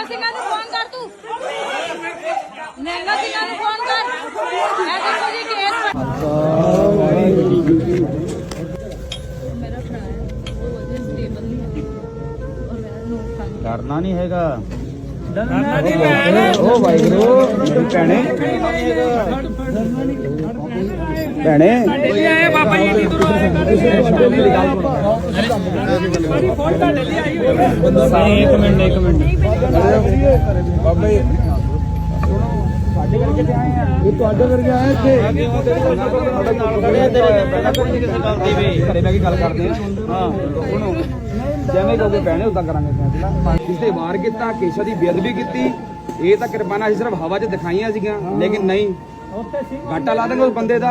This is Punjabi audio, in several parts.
ਨੈਂਗਾ ਸਿੰਘਾਂ ਨੂੰ ਫੋਨ ਕਰ ਤੂੰ ਨੈਂਗਾ ਸਿੰਘਾਂ ਨੂੰ ਫੋਨ ਕਰ ਇਹ ਦੇਖੋ ਜੀ ਕੇਸ ਮੇਰਾ ਭਰਾ ਹੈ ਉਹ ਵਜੇ ਸਟੇਬਲ ਭੈਣੇ। ਭੈਣੇ ਇੱਕ ਮਿੰਟ ਇੱਕ ਮਿੰਟ ਇਹ ਤੁਹਾਡੇ ਵਰਗੇ ਆਏ ਇੱਥੇ ਪਹਿਲਾਂ ਕੋਈ ਕਿਸੇ ਗੱਲ ਦੀ ਵੀ ਘਰੇ ਬੈ ਕੇ ਗੱਲ ਕਰਦੇ ਆ ਹਾਂ ਸੁਣੋ ਜਿਵੇਂ ਕਹੋਗੇ ਭੈਣੇ ਉਦਾਂ ਕਰਾਂਗੇ ਫੈਸਲਾ ਕਿਸੇ ਵਾਰ ਕੀਤਾ ਕੇਸ਼ਾ ਦੀ ਬੇਅਦਬੀ ਕੀਤੀ ਇਹ ਤਾਂ ਕਿਰਪਾਨਾਂ ਅਸੀਂ ਸਿਰਫ ਹਵਾ 'ਚ ਦਿਖਾਈਆਂ ਸੀਗੀਆਂ ਲੇਕਿਨ ਨਹੀਂ। ਘਾਟਾ ਲਾ ਦੇਂਗੇ ਉਸ ਬੰਦੇ ਦਾ।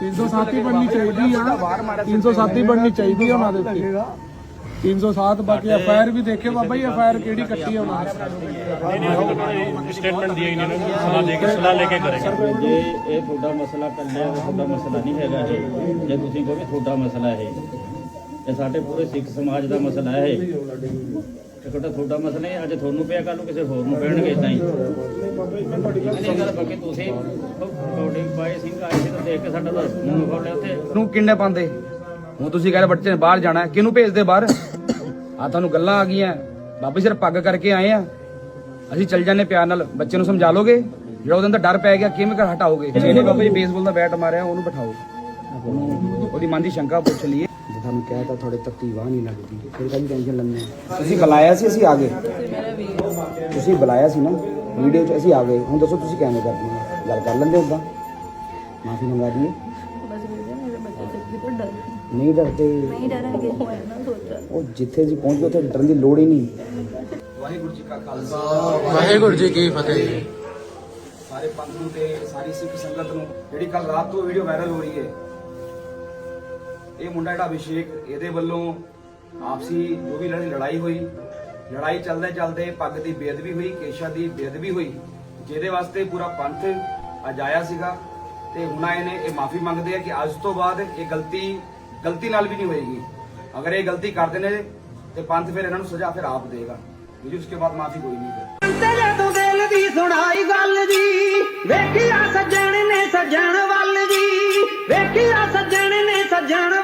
307 ਹੀ ਬਣਨੀ ਚਾਹੀਦੀ ਆ। 307 ਹੀ ਬਣਨੀ ਚਾਹੀਦੀ ਆ ਉਹਨਾਂ ਦੇ ਉੱਤੇ। 307 ਬਾਕੀ ਐਫਆਈਆਰ ਵੀ ਦੇਖੇ ਬਾਬਾ ਜੀ ਐਫਆਈਆਰ ਕਿਹੜੀ ਕੱਟੀ ਆ ਉਹਨਾਂ ਨੇ। ਸਟੇਟਮੈਂਟ ਦੀ ਇਹਨਾਂ ਨੂੰ ਸਲਾਹ ਦੇ ਕੇ ਸਲਾਹ ਲੈ ਕੇ ਕਰੇਗਾ। ਜੇ ਇਹ ਤੁਹਾਡਾ ਮਸਲਾ ਕੱਲਿਆ ਤੁਹਾਡਾ ਮਸਲਾ ਨਹੀਂ ਹੈਗਾ ਇਹ ਜੇ ਤੁਸੀਂ ਕਹੋ ਤੁਹਾਡਾ ਮਸਲਾ ਹੈ ਇਹ ਸਾਡੇ ਪੂਰੇ ਸਿੱਖ ਸਮਾਜ ਦਾ ਮਸਲਾ ਹੈ ਛੋਟਾ ਤੁਹਾਡਾ ਮਸਲਾ ਹੈ ਅੱਜ ਤੁਹਾਨੂੰ ਪਿਆ ਕੱਲ ਨੂੰ ਕਿਸੇ ਹੋਰ ਨੂੰ ਪੈਣਗੇ ਇਦਾਂ ਹੀ। ਨਹੀਂ ਗੱਲ ਬਾਕੀ ਤੁਸੀਂ ਤੁਹਾਡੇ ਬਾਈ ਸਾਡਾ ਮੂੰਹ ਉੱਥੇ। ਨੂੰ ਕਿੰਨੇ ਪਾਉਂਦੇ? ਹੁਣ ਤੁਸੀਂ ਕਹਿੰਦੇ ਬੱਚੇ ਨੇ ਬਾਹਰ ਜਾਣਾ ਹੈ, ਕਿਹਨੂੰ ਭੇਜਦੇ ਬਾਹਰ? ਆ ਤੁਹਾਨੂੰ ਗੱਲਾਂ ਆ ਗਈਆਂ। ਬਾਬਾ ਸਿਰ ਪੱਗ ਕਰਕੇ ਆਏ ਆ। ਅਸੀਂ ਚੱਲ ਜਾਂਦੇ ਪਿਆਰ ਨਾਲ। ਬੱਚੇ ਨੂੰ ਸਮਝਾ ਲੋਗੇ? ਜਿਹੜਾ ਉਹਦੇ ਅੰਦਰ ਡਰ ਪੈ ਗਿਆ ਕਿਵੇਂ ਕਰ ਹਟਾਓਗੇ? ਜਿਹਨੇ ਬਾਬਾ ਜੀ ਬੇਸਬਾਲ ਦਾ ਬੈਟ ਮਾਰਿਆ ਉਹਨੂੰ ਬਿਠਾਓ। ਉਹਨੂੰ- ਉਹਦੀ ਮਨ ਦੀ ਸ਼ੰਕਾ ਪੁੱਛ ਲਈਏ। ਜੇ ਤੁਹਾਨੂੰ ਕਹਿ ਤਾ ਤੁਹਾਡੇ ਤੱਤੀ ਵਾਹ ਨਹੀਂ ਲੱਗਦੀ। ਫਿਰ ਕਾਹਦੀ ਟੈਨਸ਼ਨ ਲੈਣੇ ਤੁਸੀਂ ਬੁਲਾਇਆ ਸੀ ਅਸੀਂ ਆ ਗਏ। ਤੁਸੀਂ ਬੁਲਾਇਆ ਸੀ ਨਾ। ਵੀਡੀਓ 'ਚ ਅਸੀਂ ਆ ਗਏ। ਹੁਣ ਦੱਸੋ ਤੁਸੀਂ ਕਿਵੇਂ ਕਰਨੀ ਹੈ? ਗੱਲ ਕਰ ਲੈਂਦੇ ਉਦਾਂ ਮਾਫੀ ਮੰਗਾ ਦਈਏ? ਬਸ ਵੀਰੇ ਮੇਰੇ ਬੱਚੇ ਚੱਕੀ ਤੋਂ ਡਰ ਨਹੀਂ ਡਰਦੇ। ਨਹੀਂ ਡਰਾਂਗੇ। ਹੋਇਆ ਨਾ ਸੋਚਾ। ਉਹ ਜਿੱਥੇ ਜੀ ਪਹੁੰਚੋ ਉੱਥੇ ਡਰਨ ਦੀ ਲੋੜ ਹੀ ਨਹੀਂ। ਵਾਹਿਗੁਰੂ ਜੀ ਕਾ ਖਾਲਸਾ। ਵਾਹਿਗੁਰੂ ਜੀ ਕੀ ਫਤਿਹ। ਸਾਰੇ ਪੰਥ ਨੂੰ ਤੇ ਸਾਰੀ ਸਿੱਖ ਸੰਗਤ ਨੂੰ ਜਿਹੜੀ ਕੱਲ ਰਾਤ ਤੋਂ ਵੀਡੀਓ ਵਾਇਰਲ ਹੋ ਰਹੀ ਹੈ ਇਹ ਮੁੰਡਾ ਜਿਹੜਾ ਅਭਿਸ਼ੇਕ ਇਹਦੇ ਵੱਲੋਂ ਆਪਸੀ ਜੋ ਵੀ ਲੜ- ਲੜਾਈ ਹੋਈ ਲੜਾਈ ਚੱਲਦੇ ਚੱਲਦੇ ਪੱਗ ਦੀ ਬੇਅਦਬੀ ਹੋਈ ਕੇਸ਼ਾ ਦੀ ਬੇਅਦਬੀ ਹੋਈ ਜਿਹਦੇ ਵਾਸਤੇ ਪੂਰਾ ਪੰਥ ਅੱਜ ਆਇਆ ਸੀਗਾ। ਤੇ ਹੁਣ ਆਏ ਨੇ, ਇਹ ਮਾਫੀ ਮੰਗਦੇ ਆ ਕਿ ਅੱਜ ਤੋਂ ਬਾਅਦ ਇਹ ਗਲਤੀ ਗਲਤੀ ਨਾਲ ਵੀ ਨਹੀਂ ਹੋਏਗੀ। ਅਗਰ ਇਹ ਗਲਤੀ ਕਰਦੇ ਨੇ ਤੇ ਪੰਥ ਫਿਰ ਇਹਨਾਂ ਨੂੰ ਸਜ਼ਾ ਫਿਰ ਆਪ ਦੇਗਾ। ਜੀ, ਉਸਕੇ ਬਾਅਦ ਮਾਫੀ ਕੋਈ ਨਹੀਂ ਫਿਰ ਤੇਰੇ ਤੋਂ ਦਿਲ ਦੀ ਸੁਣਾਈ ਗੱਲ ਜੀ। ਵੇਖਿਆ ਸੱਜਣ ਨੇ ਸੱਜਣ ਵੱਲ ਜੀ ਵੇਖਿਆ ਸੱਜਣ ਨੇ ਸੱਜਣ